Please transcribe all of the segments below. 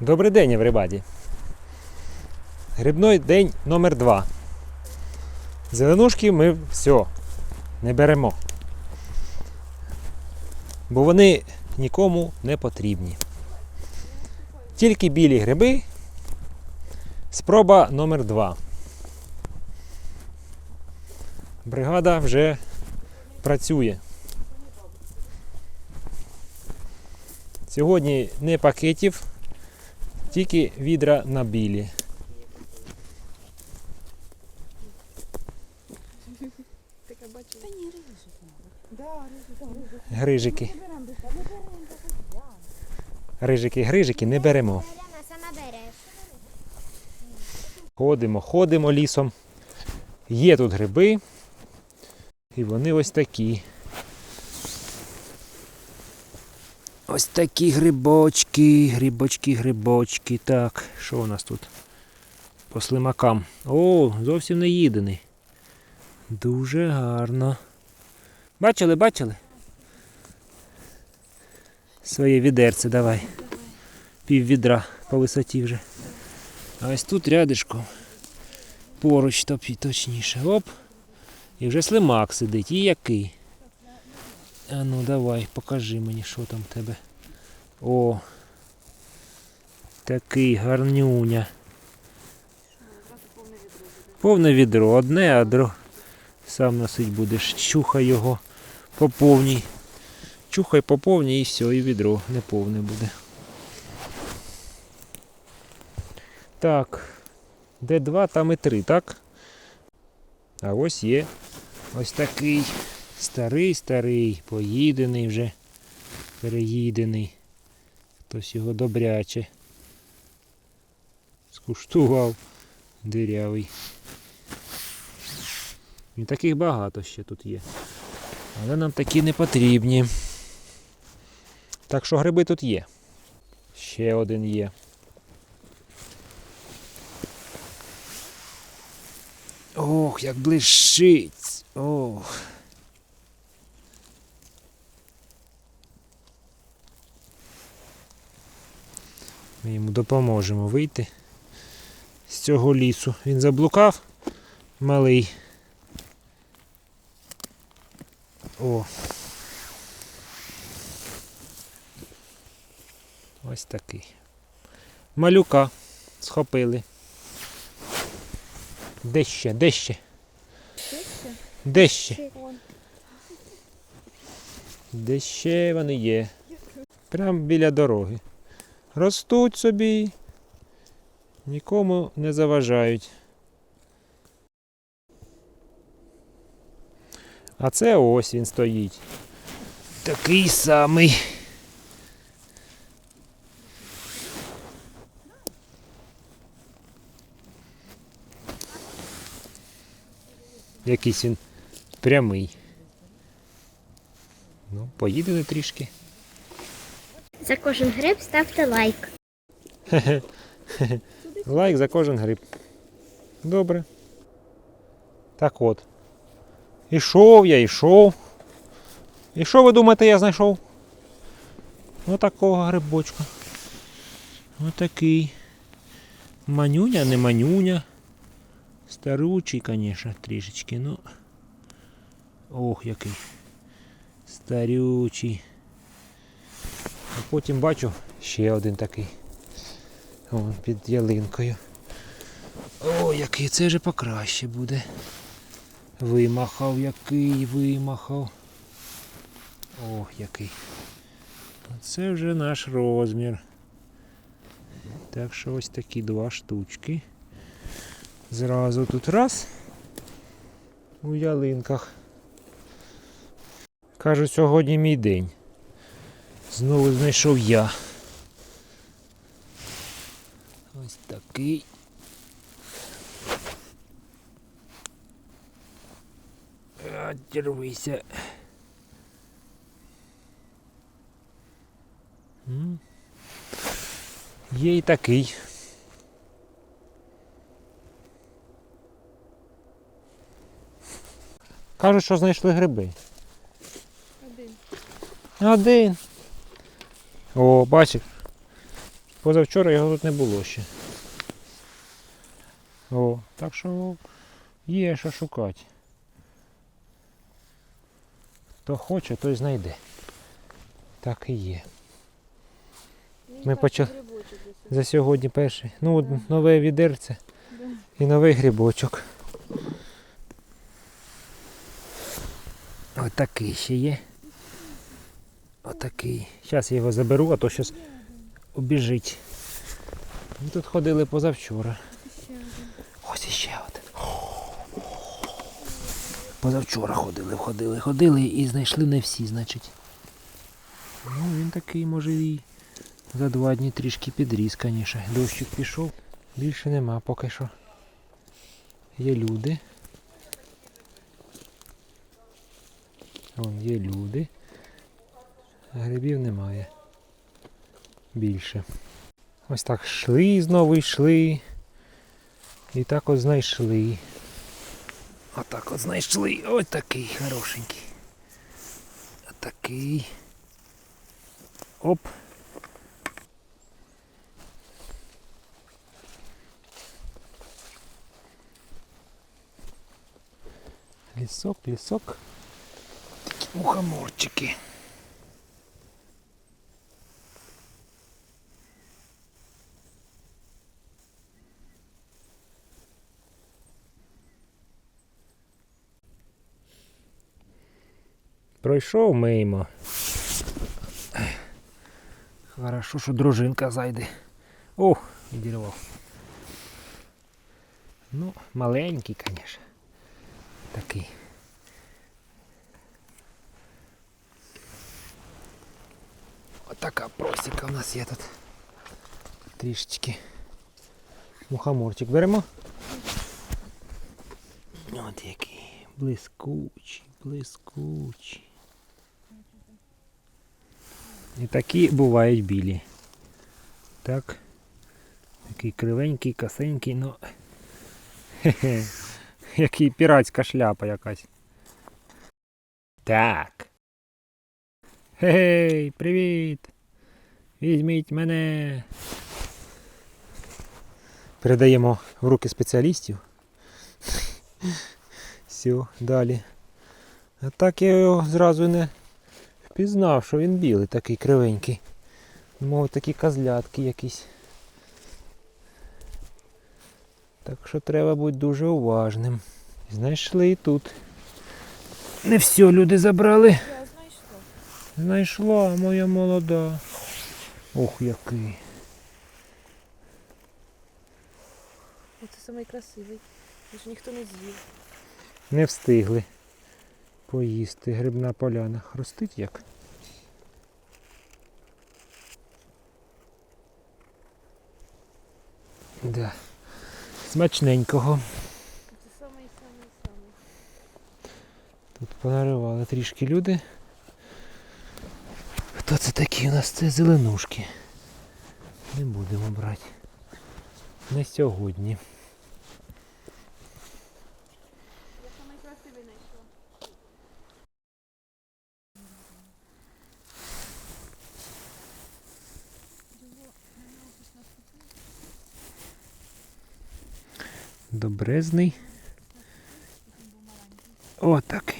Добрий день, Евребаді. Грибний день номер 2 Зеленушки ми все не беремо. Бо вони нікому не потрібні. Тільки білі гриби. Спроба номер 2 Бригада вже працює. Сьогодні не пакетів, тільки відра на білі. Грижики. Не беремо, не беремо, так Рижики, грижики не беремо. Ходимо, ходимо лісом. Є тут гриби. І вони ось такі. Ось такі грибочки, грибочки, грибочки. Так, що у нас тут? По слимакам. О, зовсім не їдений. Дуже гарно. Бачили, бачили? Своє відерце давай. Пів відра по висоті вже. А ось тут рядишком. Поруч топі, точніше. Оп. І вже слимак сидить. І який? А ну давай, покажи мені, що там в тебе. О. Такий гарнюня. Повне відро. Одне, а дро. Сам носить будеш. Чухай його по повній. Чухай по повній і все, і відро не повне буде. Так. Де два, там і три, так? А ось є ось такий старий, старий, поїдений вже, переїдений. Хтось його добряче. Скуштував дирявий. І таких багато ще тут є. Але нам такі не потрібні. Так що гриби тут є. Ще один є. Ох, як блищить. Ох. Ми йому допоможемо вийти з цього лісу. Він заблукав малий. О. Ось такий. Малюка схопили. Де ще? Де ще? Де ще? Де ще вони є? Прямо біля дороги. Ростуть собі, нікому не заважають. А це ось він стоїть. Такий самий. Якийсь він прямий. Ну, поїдемо трішки. За кожен гриб ставте лайк. Лайк за кожен гриб. Добре. Так от. Ішов я, ішов. І що ви думаєте, я знайшов? Отакого грибочка. Отакий. Манюня, не манюня. Старучий, звісно, трішечки, ну. Ох, який. Старючий. А потім бачу ще один такий. Вон під ялинкою. О, який це вже покраще буде. Вимахав, який вимахав. Ох, який. Це вже наш розмір. Так що ось такі два штучки. Зразу тут раз. У ялинках. Кажуть, сьогодні мій день. Знову знайшов я. Ось такий. Дірвися. Є і такий. Кажуть, що знайшли гриби. Один. Один. О, бачиш. Позавчора його тут не було ще. О, так що є що шукати. Хто хоче, той знайде. Так і є. Ми почали- За сьогодні перший. Ну, Да. нове відерце Да. і новий грибочок. Отакий ще є. Отакий. Зараз я його заберу, а то щось обіжить. Ми тут ходили позавчора. Ось іще один. Позавчора ходили, ходили, ходили і знайшли не всі, значить. Ну, він такий, може, і за два дні трішки підріс, звісно. Дощик пішов. Більше нема поки що. Є люди. Вон є люди. Грибів немає. Більше. Ось так йшли знову йшли. І так от знайшли. Отак от знайшли. Ось такий хорошенький. Отакий. Оп. Лісок, лісок. Такі мухоморчики. Пройшов мимо. Хорошо, що дружинка зайде. О, відірвав. Ну, маленький, звісно. Такий. Отака просіка у нас є тут. Трішечки. Мухоморчик беремо. От який. Блискучий, блискучий. І такі бувають білі. Так. Такий кривенький, косенький, ну. Хе-хе. Який піратська шляпа якась. Так. Гей, привіт! Візьміть мене. Передаємо в руки спеціалістів. Все, далі. А так я його зразу не впізнав, що він білий, такий кривенький. Мов такі козлятки якісь. Так що треба бути дуже уважним. Знайшли і тут. Не все люди забрали. Я знайшла. Знайшла моя молода. Ох, який. Оце найкрасивий. Тож ніхто не з'їв. Не встигли поїсти. Грибна поляна. Хрустить як? Да. Смачненького. Це самий самий самий. Тут понаривали трішки люди. Хто це такі у нас? Це зеленушки. Не будемо брати. На сьогодні. Добрезний. О, так.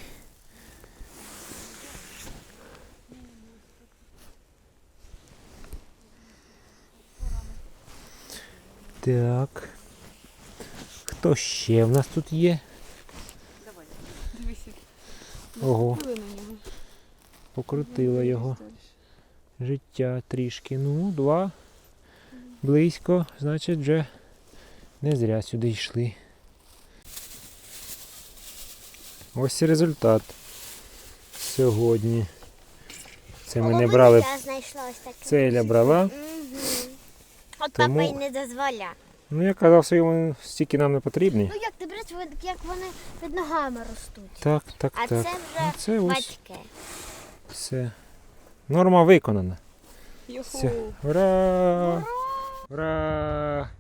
Так. Хто ще в нас тут є? Давай. Дивися. Ого. Покрутила його. Життя трішки. Ну, два. Близько. Значить, вже не зря сюди йшли. Ось і результат сьогодні. Це ми не брали. Целя брала. Угу. От Тому- папа й не дозволя. Ну, я казав, що йому стільки нам не потрібні. Ну як ти брати, як вони під ногами ростуть. Так, так, А так. це Ну, вже це ось батьки. все. Норма виконана. Все. Ура! Ура!